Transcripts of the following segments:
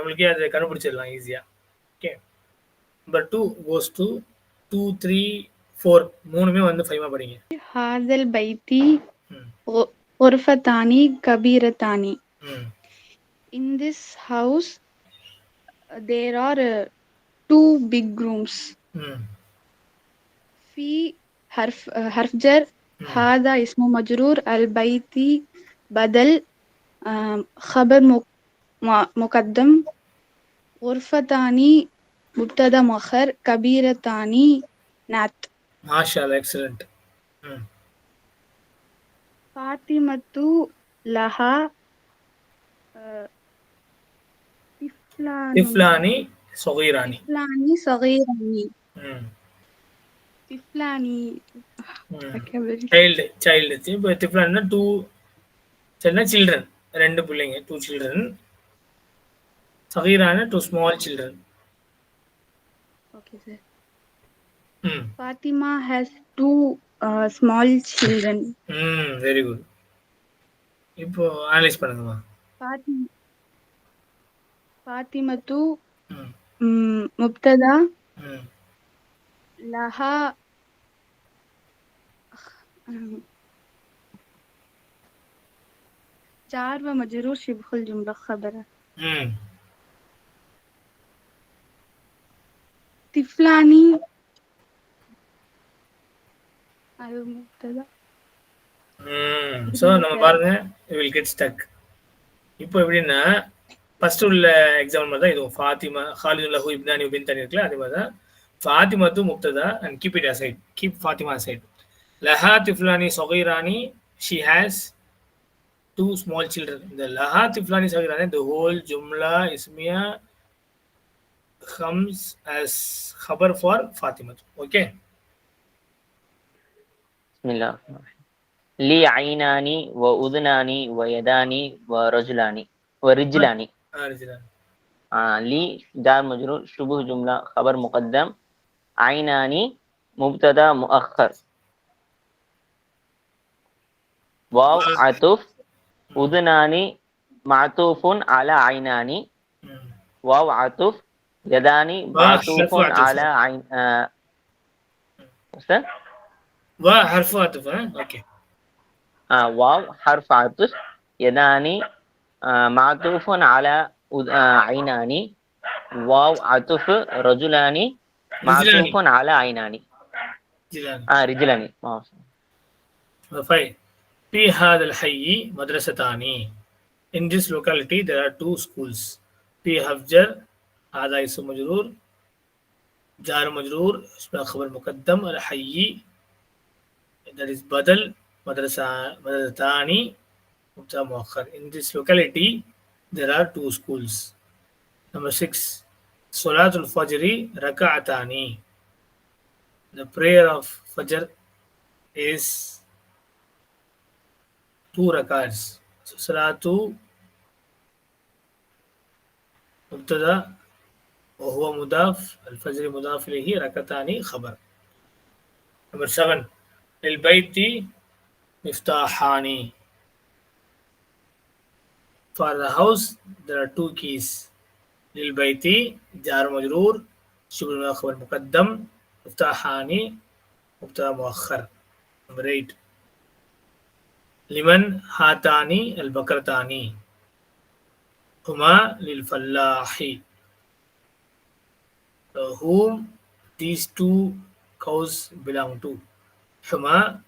நம்மளுக்கே அதை கண்டுபிடிச்சிடலாம் ஈஸியாக okay number two goes to two three four மூணுமே வந்து ஃபைவா படிங்க هذا البيت ம் غ- غرفتان كبيرتان ம் in this house uh, there are uh, two big rooms ம் في حرف uh, حرف جر هذا اسم مجرور البيت بدل آم، خبر முகத்தம். உர்ஃபதானி முப்தத மகர் கபீரதானி நாத். மாஷால் எக்ஸலண்ட் பாத்திமத்து லஹா திஃப்லானி சகீரானி. இஃப்லானி சொகைராணி திஃப்லானி சைல்டு சைல்டு இப்போ திஃப்லானா டூ சில்ட்ரன் ரெண்டு பிள்ளைங்க two children சகீரான to small children Okay, sir. ம் Fatima has two uh, small children. ம் வெரி குட் இப்போ அனலைஸ் பண்ணுங்கம்மா Fatima فاطمة ம் م- مبتدا ம் لها جار ومجرور شبه الجملة خبره திஃப்லானி. அது முட்டதா சோ நம்ம பாருங்க வில் கெட் ஸ்டக் இப்போ எப்படின்னா ஃபர்ஸ்ட் உள்ள எக்ஸாம்பிள் மாதிரி தான் இதுவும் ஃபாத்திமா ஹாலிதுல்லா இப்னானி உபின் தனி அதே மாதிரி தான் ஃபாத்திமா தூ முக்ததா and keep it aside keep Fatima aside லஹா திஃப்லானி சொகைரானி she has two small children இந்த லஹா திஃப்லானி சொகைரானி த ஹோல் ஜும்லா இஸ்மியா comes as khabar for Fatima. Okay. بسم الله لي عينان وأذنان ويدان ورجلان ورجلان لي جار مجرور شبه جملة خبر مقدم عينان مبتدا مؤخر واو عطف أذنان معطوف على عينان واو عطف يداني معطوف على عين آه. واو حرف عطف اوكي آه واو حرف عطف يداني آه معطوف على آه عيناني واو عطف رجلاني معطوف على عيناني رجلاني آه رجلاني فاين في هذا الحي مدرستان in this locality there are two schools في هفجر आधा इसम मजरूर जार मजरूर इसमें खबर मुकदम अलहयी that is badal madrasa madrasani mubtada in this locality there are two schools. Number 6 salatul fajr rak'atani the prayer of fajr is two rak'ats. So salatu mubtada وهو مضاف الفجر مضاف إليه ركعتان خبر. Number seven للبيت مفتاحان. For the house there are two keys. للبيت جار مجرور شبه خبر مقدم مفتاحان مبتدا مؤخر. Number eight لمن هاتان البكرتان هما للفلاح uh, whom these two cows belong to. Huma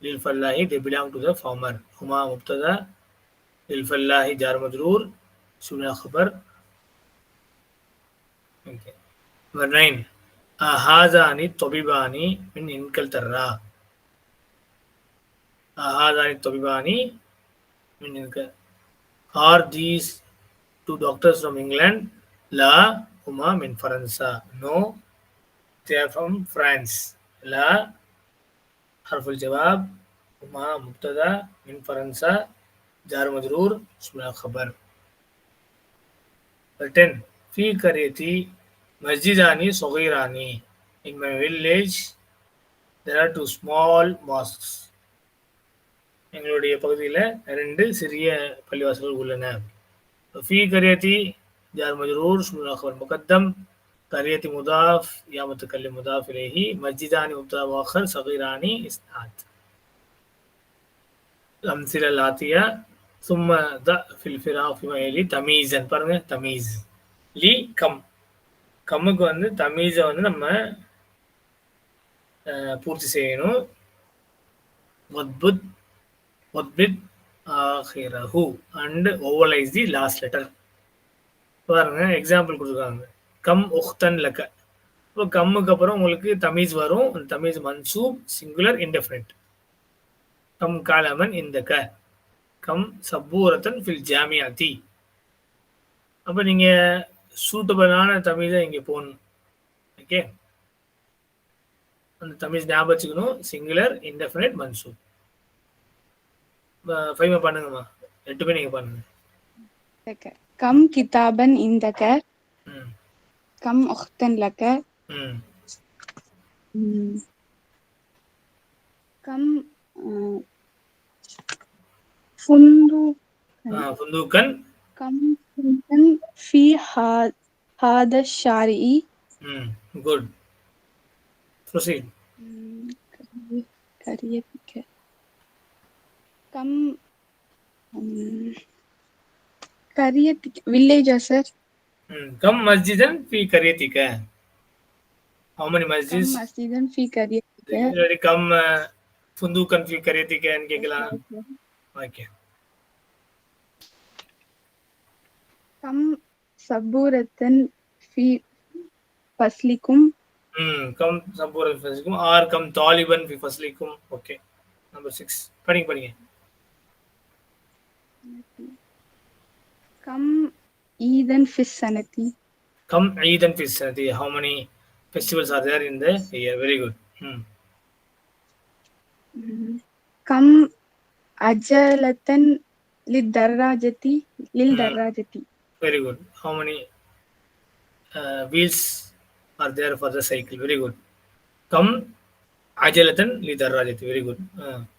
lil fallahi they belong to the farmer Huma mubtada lil fallahi jar majrur suna khabar. Okay. Number 9 Ahadani tabibani min Inkaltarra. Ahadani tabibani min inkal Are these two doctors from England? La uma min Faransa. No, they are from France. La harful jawab. uma mubtada min Faransa. जार मजरूर उसमें खबर टेन फ़ी करेती मस्जिदानी सगीरानी in my village there are two small mosques எங்களுடைய பகுதியில் ரெண்டு சிறிய பள்ளிவாசல்கள் உள்ளன ஃபீ கரியத்தி جار مجرور شمول خبر مقدم قرية مضاف يا متكلم مضاف إليه مسجدان مبتدا مؤخر صغيران إسناد الأمثلة الآتية ثم ضع في الفراق فيما يلي تمييزا பாருங்க தமீஸ் லி கம் கம்முக்கு வந்து தமீஸை வந்து நம்ம அஹ், பூர்த்தி செய்யணும் வத்புத் வத்பித் ஆஹிரஹு and analyse the last letter பாருங்க எக்ஸாம்பிள் கொடுத்துருக்காங்க. கம் உஹ்தன் லக்க இப்போ கம்முக்கு அப்புறம் உங்களுக்கு தமிழ் வரும். அந்த தமிழ் மன்சூப் சிங்குலர் இன்டெஃபினட் கம் காலமன் இந்த க. கம் சப்பூரத்தன் ஃபில் ஜாமியாத்தி அப்போ நீங்கள் சூட்டபிளான தமிழை இங்கே போகணும். ஓகே அந்த தமிழ் ஞாபகம் வச்சுக்கணும். சிங்குலர் இன்டெஃபினட் மன்சூப். ஃபைவ் பண்ணுங்கம்மா. எட்டுமே நீங்கள் பண்ணுங்க. ஓகே. كم كتابا عندك كم أختا لك كم فندقا فندقا كم فندقا في هذا الشارع good proceed كم கரியத்திக் வில்லேஜா சார் கம் மஸ்ஜிதன் ஃபி கரியத்திக how many masjids masjidan fi kariyatike very kam fundukan fi kariyatike इनके खिलाफ ओके कम सबूरतन फ़ी फसलिकुम हम्म कम सबूरतन फसलिकुम और कम तालिबन फ़ी फसलिकुम ओके नंबर 6 पढ़िए पढ़िए Come Eidan Fissanati. Come Eidan Fissanati. How many festivals are there in the year? Very good. Hmm. Come Ajalatan Lidarrajati. Lil Darrajati. Very good. How many uh, wheels are there for the cycle? Very good. Come அஜலதன் லிதர்ராஜத் very good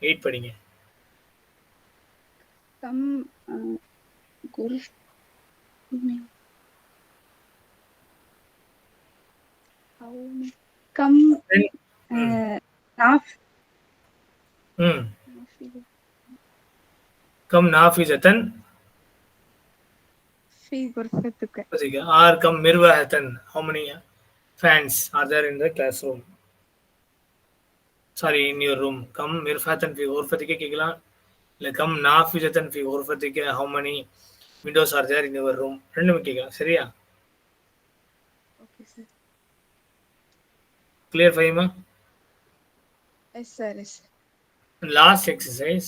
wait படிங்க கம் குருஷ் come uh, naf hmm come nafizatan fi ghurfatika or come mirwahatan how many fans are there in the classroom sorry in your room come mirfatan fi ghurfatika kekla like come nafizatan fi ghurfatika how many uh, How many windows are there in your room ரெண்டுமே கேட்கலாம் சரியா Okay, sir. Clear ஃபைமா Yes, sir. Yes. sir. last exercise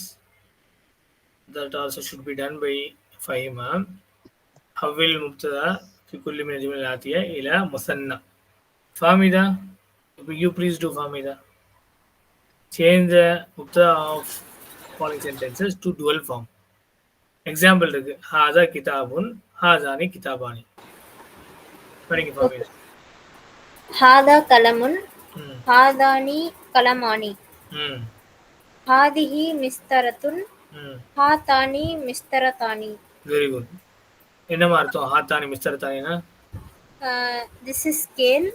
that also should be done by فهيمة حول المبتدا في كل من الجمل الآتية إلى مثنى فهميدا you please do فهميدا change the مبتدا of following sentences to dual form example இருக்கு ஹாதா கிதாபுன் ஹாதானி கிதாபானி படிங்க பாப்பீங்க ஹாதா கலமுன் ஹாதானி கலமானி ஹாதிஹி மிஸ்தரத்துன் ஹாதானி மிஸ்தரதானி very good என்னமா அர்த்தம் ஹாதானி மிஸ்தரதானினா this is scale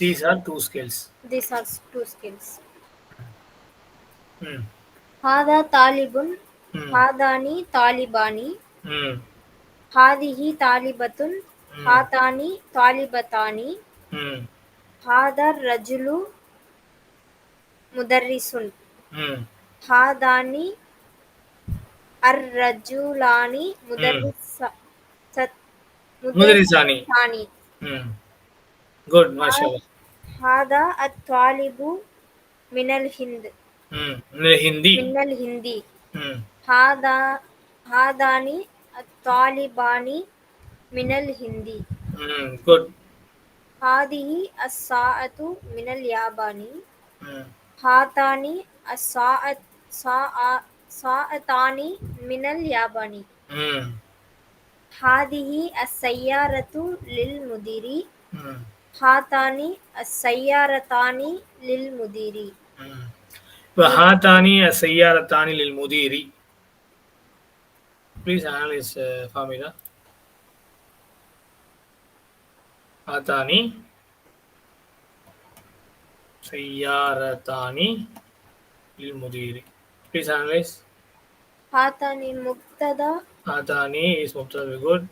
these are two scales these are two scales hmm hada talibun Hmm. హాదాని తాలిబాని. Hmm. హాదిహి తాలిబతున్ hmm. హాతాని తాలిబతాని. హాదర్ రజులు ముదర్రిసున్. హాదాని అర్ రజులాని ముదర్రిసాని. గుడ్ మాషాల్లా హాదా అత్ తాలిబు మినల్ హింద్. మినల్ హిందీ. మినల్ హిందీ. ஹாதா ஹாதானி தாலிபானி மினல் ஹிந்தி. குட் ஹாதிஹி அஸ்ஸாஅத்து மினல் யாபானி. ஹாதானி அஸ்ஸாஅத் சாஅத்தானி மினல் யாபானி. ஹாதிஹி அஸ்ஸையாரத்து லில் முதிரி. ஹாதானி அஸ்ஸையாரத்தானி லில் முதிரி. இப்போ ஹாதானி அஸ்ஸையாரத்தானி லில் முதிரி. please analyze uh, formula. Atani Triyaratani Il mudiri. Please analyze. Atani Muktada. Atani is Muktada. very good.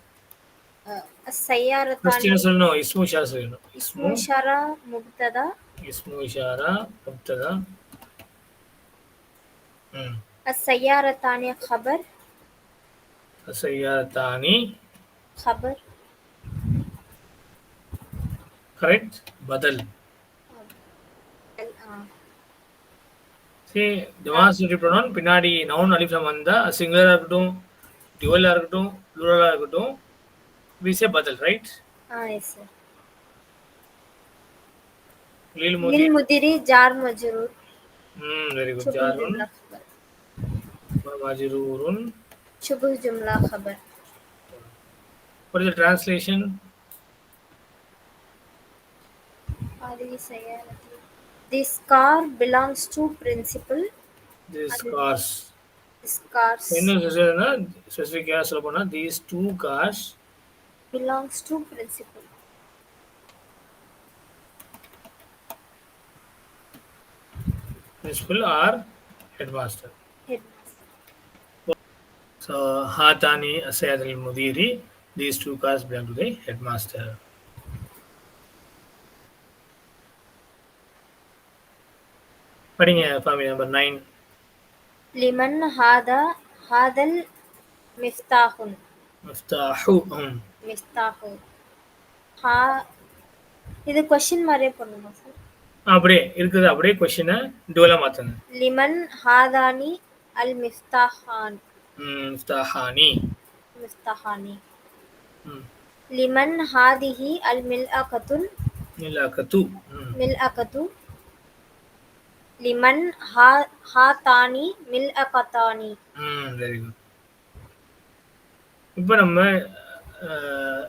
Uh, Sayyaratani. First you should ismu ishara should. Ismu Shara Muktada. Ismu Shara Muktada. Hmm. السيارة ثانية خبر சையாரத்தானி خبر correct பதில் آه. சரி demonstrative pronoun பின்னாடி noun அலிஃப்லாம் வந்தா சிங்குலரா இருக்கட்டும் டியூவலா இருக்கட்டும் ப்ளூரலா இருக்கட்டும் விசே பதில் ரைட் آه yes sir. லீல் முதி للمدير جار مجرور ம் very good شبه ஜாருன் جملة خبر மஜ்ரூருன் Shubuh Jumla Khabar. What is the translation? This car belongs to principal. This cars. This cars. In English, na, என்ன kya sabo na? these two cars belongs to principal. Principal or headmaster. So Hatani Asayad al Mudiri, these two cars belong to the headmaster. படிங்க ஃபாமி number nine லிமன் ஹாதா ஹாதல் மிஃப்தாஹுன். மிஃப்தாஹு மிஸ்தாஹு ஹா இது question மாதிரியே பண்ணுமா sir அப்படியே இருக்குது. அப்படியே क्वेश्चन டூலா மாத்துங்க. லிமன் ஹாதானி அல் மிஸ்தாஹான் மஃப்தாஹானி மிஃப்தாஹானி ம் லிமன் ஹாதிஹி அல் மில் அகத்துன் நிலாக்கத்து ம் மில் அகத்து லிமன் ஹா ஹாதானி மில் அகத்தானி ம் வெரி குட் இப்போ நம்ம அஹ்,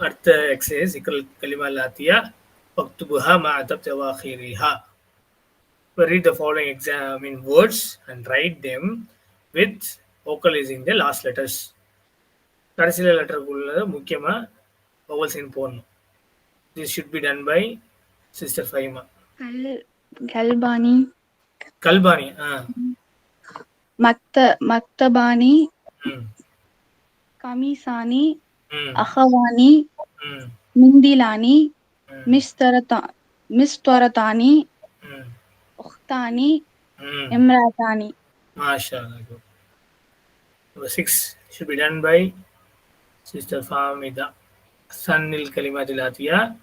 அடுத்த எக்ஸசைஸ் இக்கல் கலிமா லாத்தியா வக்துபுஹா மா தப்த வாஹிரிஹா read the following exam I mean words and write them with vocalizing the last letters. கடைசியில் லெட்டருக்குள்ள முக்கியமாக vowel sign போடணும். This should be done by sister ஃபைமா கல் கல்பானி கல்பானி ஆ. மக்த மக்தபானி கமீசானி அஹவானி. மிந்திலானி. மிஸ்தரதா மிஸ்தரதானி. உக்தானி இம்ராதானி MashaAllah. Good. Number six should be done by Sister Famida. Sanil Kalimatil Atiya.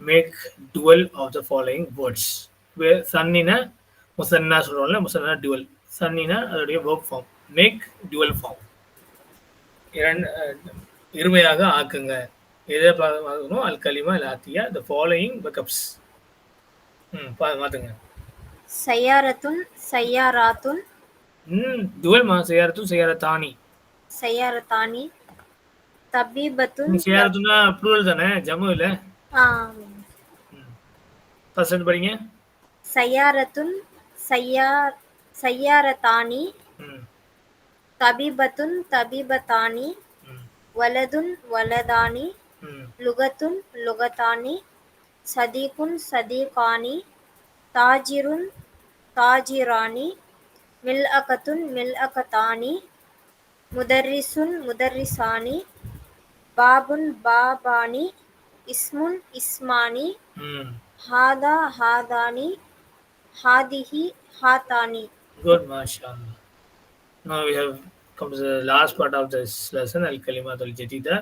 Make dual of the following words. Where Sanina, Musanna சொல்றோம்ல முசன்னா dual. Sanina அதோடைய verb form. Make dual form. இரண்டு இருமையாக ஆக்குங்க எதை பார்க்கணும் அல் கலிமா லாத்தியா த ஃபாலோயிங் பக்கப்ஸ் ம் பார்த்துங்க சையாரத்துன் சையாராத்துன் செய்யாரத்தானி. சையாரத்தானி தபீபத்துன் சேரத்துனா plural தானே ஆம். படிங்க? சையாரத்துன் சையார் சையாரத்தானி தபீபத்துன். தபீபத்தானி வலதுன். வலதானி லுகத்துன் லுகத்தானி. சதீகுன் சதீகானி தாஜிருன் தாஜிரானி மில்அகத்துன் மில்அகத்தானி முதர்ரிசுன் முதர்ரிசானி பாபுன் பாபானி இஸ்முன் இஸ்மானி ஹாதா ஹாதானி ஹாதிஹி ஹாதானி good mashallah now we have come to the last part of this lesson al kalimat al jadida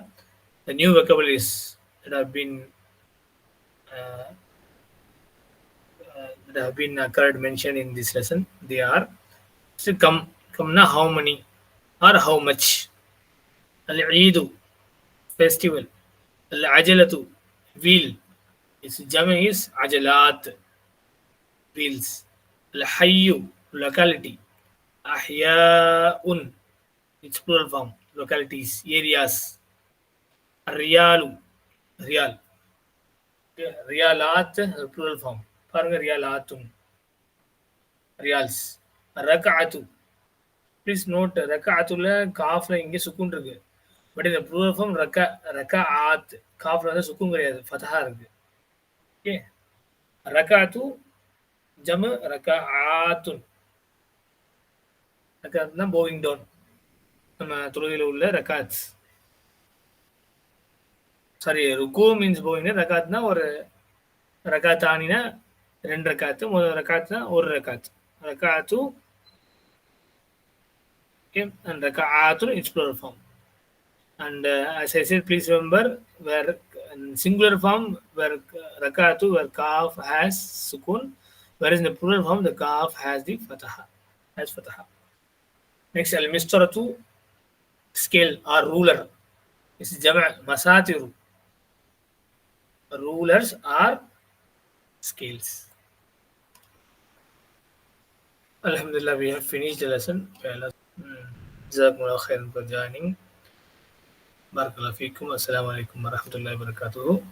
the new vocabularies that have been uh, uh, that have been occurred mentioned in this lesson they are so come come na how many or how much al eidu festival al ajalatu wheel its jama is ajalat wheels al hayyu locality ahya'un its plural form localities areas riyalu riyal ரியாலாத் plural form பாருங்க ரியாலாத்துன் ரியால்ஸ் ரகாத்து please note ரகாத்துல காஃப்ல இங்கே சுக்குன் இருக்கு. But இந்த plural form ரக்கா ரக்கா ஆத் காஃப்ல வந்து சுக்கும் கிடையாது ஃபதஹா இருக்கு. ஓகே ரகாத்து ஜமு ரக்கா ஆத்துன் ரக்காத்னா போவிங் டவுன் நம்ம தொழுகையில் உள்ள ரக்காத்ஸ் சாரி ருக்கு மீன்ஸ் போவிங் ரக்காத்னா ஒரு ரக்காத்தானினா ரெண்டு ரக்காத்து முதல் ரக்காத்னா ஒரு ரக்காத் ரக்காத்து okay and raka'atun its plural form and uh, as i said please remember where in singular form where rakatu where kaf has sukun whereas in the plural form the kaf has the fataha has fataha next al mistaratu scale or ruler is jama' masatiru rulers are scales alhamdulillah we have finished the lesson jazakumullah khairan for joining barakallahu feekum assalamu alaikum warahmatullahi wabarakatuh